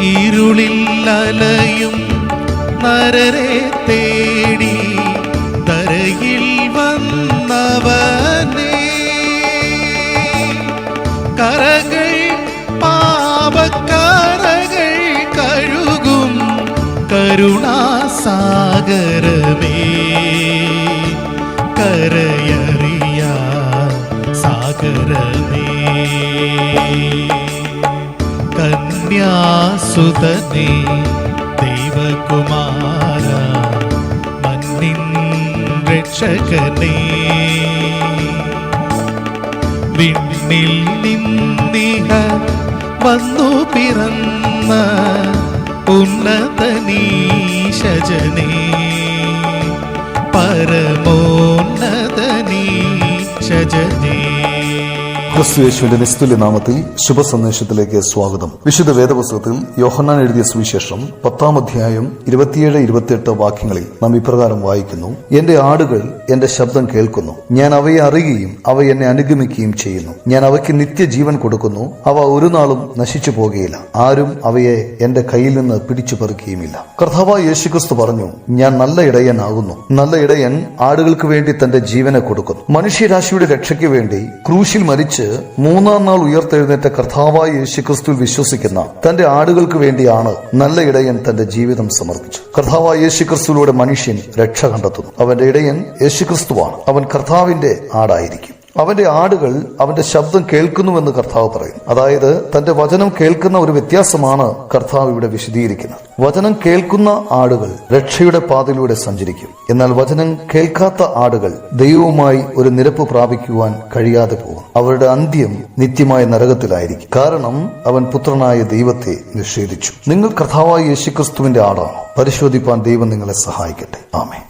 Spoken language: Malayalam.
ഇരുളിൽ അലയും നരരെ തേടി തരയിൽ വന്നവനേ. കരകൾ പാപക്കരകൾ കഴുകും കരുണാസാഗരമേ. കരയറിയ സാഗരമേ. കന്യാസുതനേ ദൈവകുമാര മന്നിൻ രക്ഷകനേ. വിണ്ണിൽ നിന്നിഹ വന്നു പിറന്ന ഉന്നതനീശജനേ. പരമോന്നതനീശജനേ ക്രിസ്തു യേശുവിന്റെ നിസ്തുല്യ നാമത്തിൽ ശുഭ സന്ദേശത്തിലേക്ക് സ്വാഗതം. വിശുദ്ധ വേദപുസ്തകത്തിൽ യോഹന്നാൻ എഴുതിയ സുവിശേഷം പത്താം അധ്യായം ഇരുപത്തിയേഴ് ഇരുപത്തിയെട്ട് വാക്യങ്ങളിൽ നാം ഇപ്രകാരം വായിക്കുന്നു. എന്റെ ആടുകൾ എന്റെ ശബ്ദം കേൾക്കുന്നു. ഞാൻ അവയെ അറിയുകയും അവ എന്നെ അനുഗമിക്കുകയും ചെയ്യുന്നു. ഞാൻ അവയ്ക്ക് നിത്യജീവൻ കൊടുക്കുന്നു. അവ ഒരു നാളും നശിച്ചു പോകുകയില്ല. ആരും അവയെ എന്റെ കയ്യിൽ നിന്ന് പിടിച്ചു പറിക്കുകയുമില്ല. കർത്താവ് യേശുക്രിസ്തു പറഞ്ഞു ഞാൻ നല്ല ഇടയനാകുന്നു. നല്ല ഇടയൻ ആടുകൾക്ക് വേണ്ടി തന്റെ ജീവനെ കൊടുക്കുന്നു. മനുഷ്യരാശിയുടെ രക്ഷയ്ക്ക് വേണ്ടി ക്രൂശിൽ മരിച്ച് മൂന്നാം നാൾ ഉയർത്തെഴുന്നേറ്റ കർത്താവായ യേശുക്രിസ്തുവിൽ വിശ്വസിക്കുന്ന തന്റെ ആടുകൾക്ക് വേണ്ടിയാണ് നല്ല ഇടയൻ തന്റെ ജീവിതം സമർപ്പിച്ചു കർത്താവായ യേശുക്രിസ്തുവിലൂടെ മനുഷ്യൻ രക്ഷ കണ്ടെത്തുന്നു. അവന്റെ ഇടയൻ യേശുക്രിസ്തുവാണ്. അവൻ കർത്താവിന്റെ ആടായിരിക്കും. അവന്റെ ആടുകൾ അവന്റെ ശബ്ദം കേൾക്കുന്നുവെന്ന് കർത്താവ് പറയുന്നു. അതായത് തന്റെ വചനം കേൾക്കുന്ന ഒരു വ്യത്യാസമാണ് കർത്താവ് ഇവിടെ വിശദീകരിക്കുന്നത്. വചനം കേൾക്കുന്ന ആടുകൾ രക്ഷയുടെ പാതയിലൂടെ സഞ്ചരിക്കും. എന്നാൽ വചനം കേൾക്കാത്ത ആടുകൾ ദൈവവുമായി ഒരു നിരപ്പ് പ്രാപിക്കുവാൻ കഴിയാതെ പോകും. അവരുടെ അന്ത്യം നിത്യമായ നരകത്തിലായിരിക്കും. കാരണം അവൻ പുത്രനായ ദൈവത്തെ നിഷേധിച്ചു. നിങ്ങൾ കർത്താവായ യേശുക്രിസ്തുവിന്റെ ആടാണ്. പരിശോധിപ്പാൻ ദൈവം നിങ്ങളെ സഹായിക്കട്ടെ. ആമേ